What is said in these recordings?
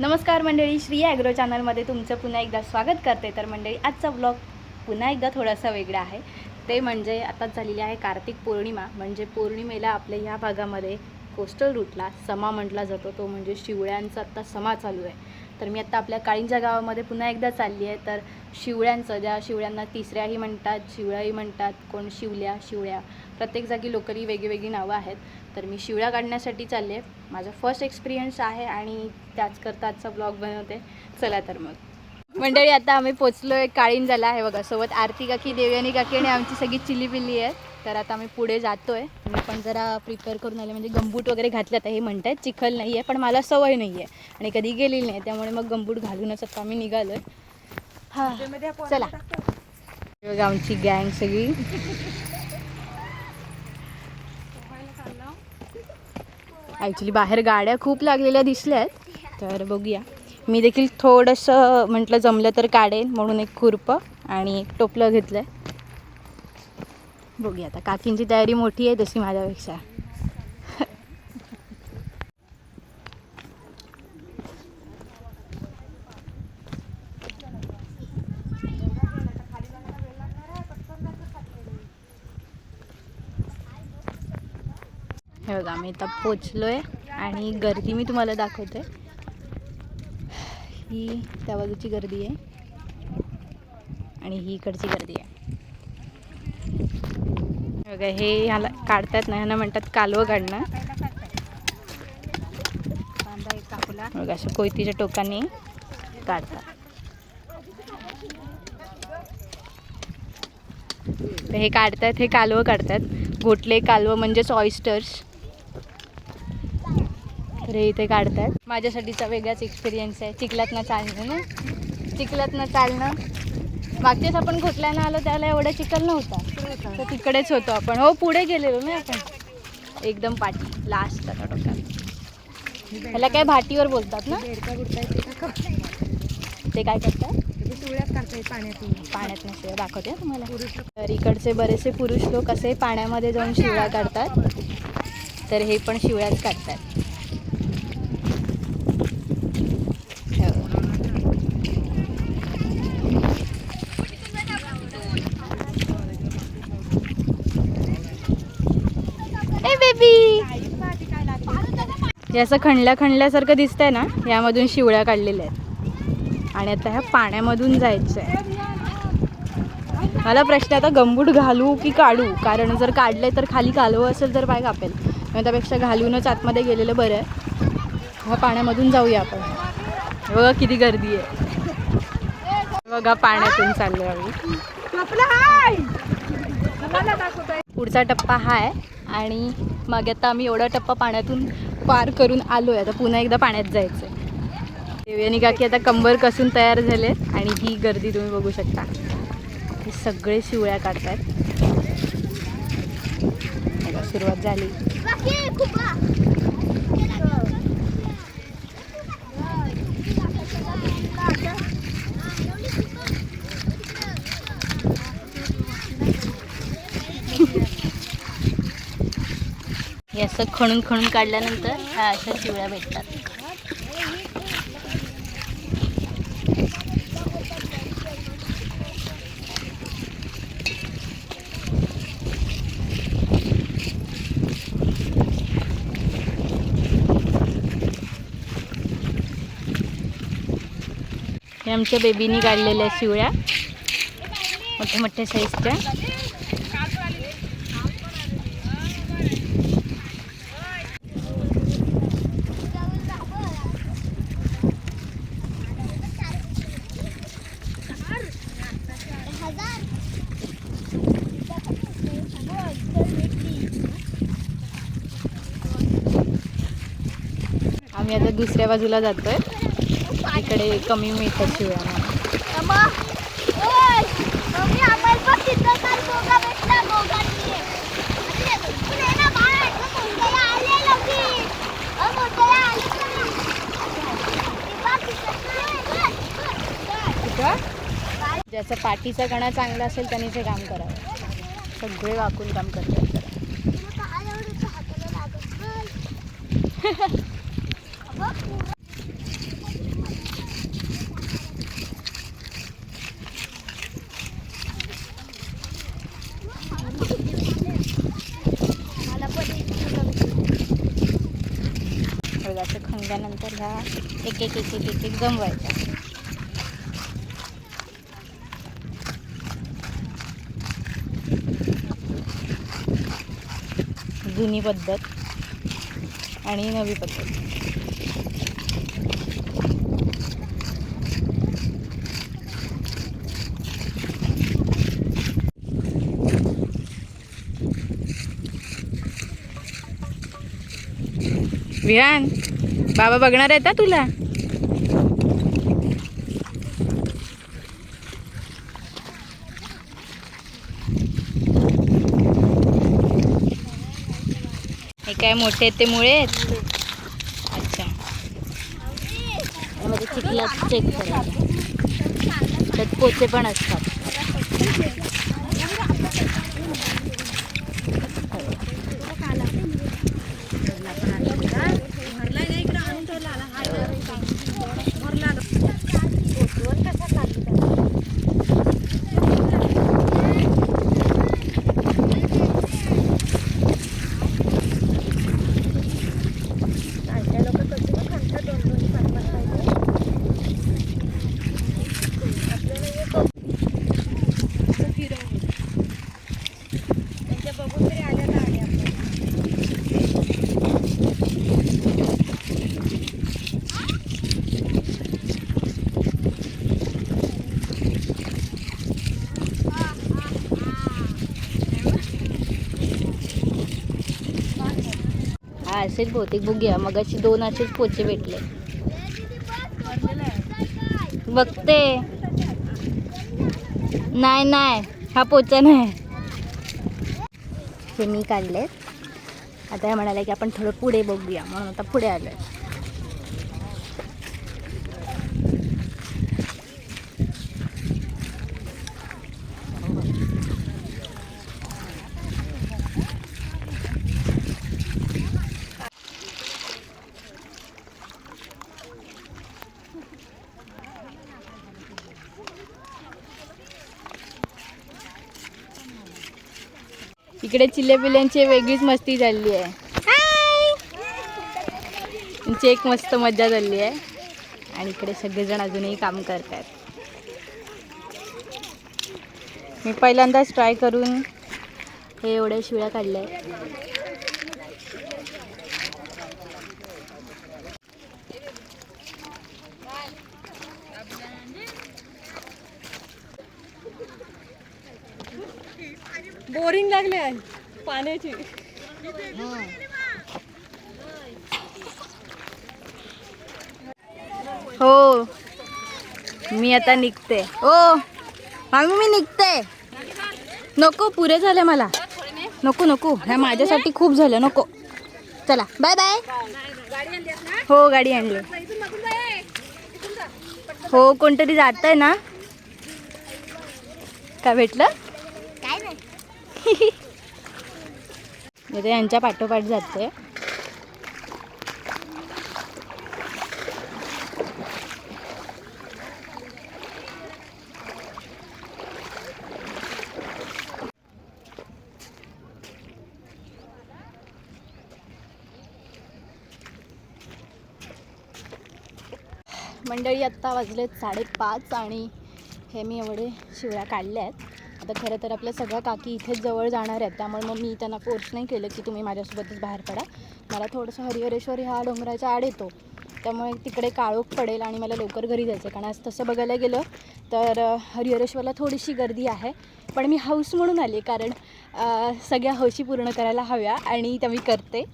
नमस्कार मंडळी श्री ॲग्रो चॅनलमध्ये तुमचं पुन्हा एकदा स्वागत करते. तर मंडळी आजचा ब्लॉग पुन्हा एकदा थोडासा वेगळा आहे. ते म्हणजे आताच झालेली आहे कार्तिक पौर्णिमा. म्हणजे पौर्णिमेला आपल्या ह्या भागामध्ये कोस्टल रूटला समा म्हटला जातो. तो म्हणजे शिवळ्यांचा आत्ता समा चालू आहे. तर मी आत्ता आपल्या काळींच्या गावामध्ये पुन्हा एकदा चालली आहे. तर शिवळ्यांचं ज्या शिवळ्यांना तिसऱ्याही म्हणतात शिवळ्याही म्हणतात कोण शिवल्या शिवळ्या. प्रत्येक जागी लोकली वेगळी नावं आहेत. तर मी शिवळ्या काढण्यासाठी चालले माझा फर्स्ट एक्सपिरियन्स आहे आणि त्याचकरता आजचा ब्लॉग बनवते. चला तर मग. मंडळी आता आम्ही पोचलो आहे काळीन झाला आहे बघा सोबत आरती काकी देवयानी काकी आणि आमची सगळी चिली पिल्ली आहे तर आता आम्ही पुढे जातो आहे मी पण जरा प्रिपेअर करून आले म्हणजे गंबूट वगैरे घातले आता हे म्हणतात चिखल नाही आहे पण मला सवय नाही आहे आणि कधी गेलेली नाही त्यामुळे मग गंबूट घालूनच आता आम्ही निघालो आहे हां चला. बघा आमची गँग सगळी. ॲक्च्युली बाहेर गाड्या खूप लागलेल्या दिसल्या आहेत तर बघूया. मी देखील थोडंसं म्हटलं जमलं तर काढेन म्हणून एक खुरपं आणि एक टोपलं घेतलं आहे बघूया आता काकींची तयारी मोठी आहे तशी माझ्यापेक्षा. हे बघा मी आता पोचलो आहे आणि गर्दी मी तुम्हाला दाखवते. ही त्या बाजूची गर्दी आहे. आणि ही इकडची गर्दी आहे. बघा हे ह्याला काढतात ना ह्यांना म्हणतात कालवं काढणं. बघा अशा कोयतीच्या टोकाने काढतात. तर हे काढतात हे कालवं काढतात. घोटले कालवं म्हणजेच ऑइस्टर्स तर इथे काढतात. माझ्यासाठीचा वेगळाच एक्सपिरियन्स आहे. चिखलातनं चालणं ना? चिखलातनं चालणं. मागच्याच आपण घोटल्यानं आलो त्याला एवढा चिखल नव्हता. तर तिकडेच होतो आपण. हो पुढे गेलेलो ना आपण. एकदम पाठी. लास्ट आता टोकाला ह्याला काय भाटीवर बोलतात ना? ते काय करतात? पाण्यात नसते. दाखवते तुम्हाला. तर इकडचे बरेचसे पुरुष लोक असे पाण्यामध्ये जाऊन शिवळ्या काढतात. तर हे पण शिवळ्याच काढतात हो. ए बेबी हे असं खणल्या खणल्यासारखं दिसतंय ना यामधून शिवळ्या काढलेल्या आहेत. आणि आता ह्या पाण्यामधून जायचं आहे मला प्रश्न आता गंबूट घालू की काढू? कारण जर काढले तर खाली कालवं असेल तर पाय कापेल. मग त्यापेक्षा घालूनच आतमध्ये गेलेलं बरं आहे. ह्या पाण्यामधून जाऊया आपण. बघा किती गर्दी आहे. बघा पाण्यातून चाललो आम्ही. पुढचा टप्पा हा आहे. आणि मग आता आम्ही एवढा टप्पा पाण्यातून पार करून आलो आहे आता पुन्हा एकदा पाण्यात जायचं आहे देवयानी काकी आता कंबर कसून तयार झाले आणि ही गर्दी तुम्ही बघू शकता. हे सगळे शिवळ्या काढतात सुरुवात झाली हे असं खणून खणून काढल्यानंतर ह्या अशा शिवळ्या भेटतात. हे आमच्या बेबीनी काढलेल्या शिवळ्या मोठ्या मोठ्या साईजच्या आम्ही आता दुसऱ्या बाजूला जातोय. इकडे कमी मिळतात ज्याचा पाठीचा कणा चांगला असेल त्याने ते काम करावं. सगळे वाकून काम करतात. असा एक एक एक एक एक एक जमवायच्या जुनी पद्धत आणि नवी पद्धत. विहान. बाबा बघणार आहेत का तुला? हे काय मोठे आहेत ते मुळे? आहेत अच्छा. त्यामध्ये चिखला चेक करायचं त्यात पोचे पण असतात. असेल बहुतेक बघूया. मग अशी दोन असेच पोचे भेटले. बघते. नाही नाही. हा पोचा नाही. हे मी काढले आता हे म्हणाले की आपण थोडं पुढे बघूया. म्हणून आता पुढे आलोय. इकडे चिल्ले पिल्ल्यांची वेगळीच मस्ती झाली आहे. त्यांची एक मस्त मजा झाली आहे. आणि इकडे सगळेजण अजूनही काम करत आहेत मी पहिल्यांदाच ट्राय करून हे एवढ्या शिळ्या काढल्या आहेत बोरिंग लागले आहे पाण्याची. हो. मी आता निघते. हो. मागू मी निघते. नको पुरे झाले मला. नको नको. ह्या माझ्यासाठी खूप झालं नको. चला बाय बाय हो गाडी आणली. हो कोणतरी जात आहे ना. काय भेटलं? मी तर यांच्या पाठोपाठ जाते. मंडळी आत्ता वाजलेत साडेपाच आणि हे मी एवढे शिवळ्या काढल्या आहेत आता खरं तर आपल्या सगळ्या काकी इथेच जवळ जाणार आहेत. त्यामुळे मग मी त्यांना फोर्स नाही केलं की तुम्ही माझ्यासोबतच बाहेर पडा. मला थोडंसं हरिहरेश्वर ह्या डोंगराच्या आड येतो. त्यामुळे तिकडे काळोख पडेल आणि मला लवकर घरी जायचं आहे. कारण आज तसं बघायला गेलं तर हरिहरेश्वरला थोडीशी गर्दी आहे. पण मी हौस म्हणून आली कारण सगळ्या हौशी पूर्ण करायला हव्या आणि त्या मी करते.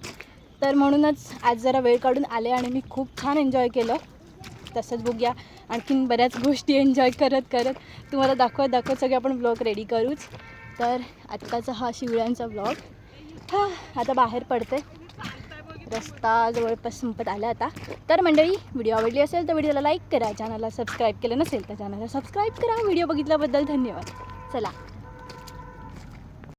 तर म्हणूनच आज जरा वेळ काढून आले आणि मी खूप छान एन्जॉय केलं. तसंच बघूया. आणखीन बऱ्याच गोष्टी एन्जॉय करत करत. तुम्हाला दाखवत दाखवत सगळे आपण ब्लॉग रेडी करूच. तर आत्ताचा हा शिवळ्यांचा ब्लॉग हा आता बाहेर पडते. रस्ता जवळपास संपत आला आता. तर मंडळी व्हिडिओ आवडली असेल तर व्हिडिओला लाईक करा. चॅनलला सबस्क्राईब केलं नसेल तर चॅनलला सबस्क्राईब करा. व्हिडिओ बघितल्याबद्दल धन्यवाद. चला.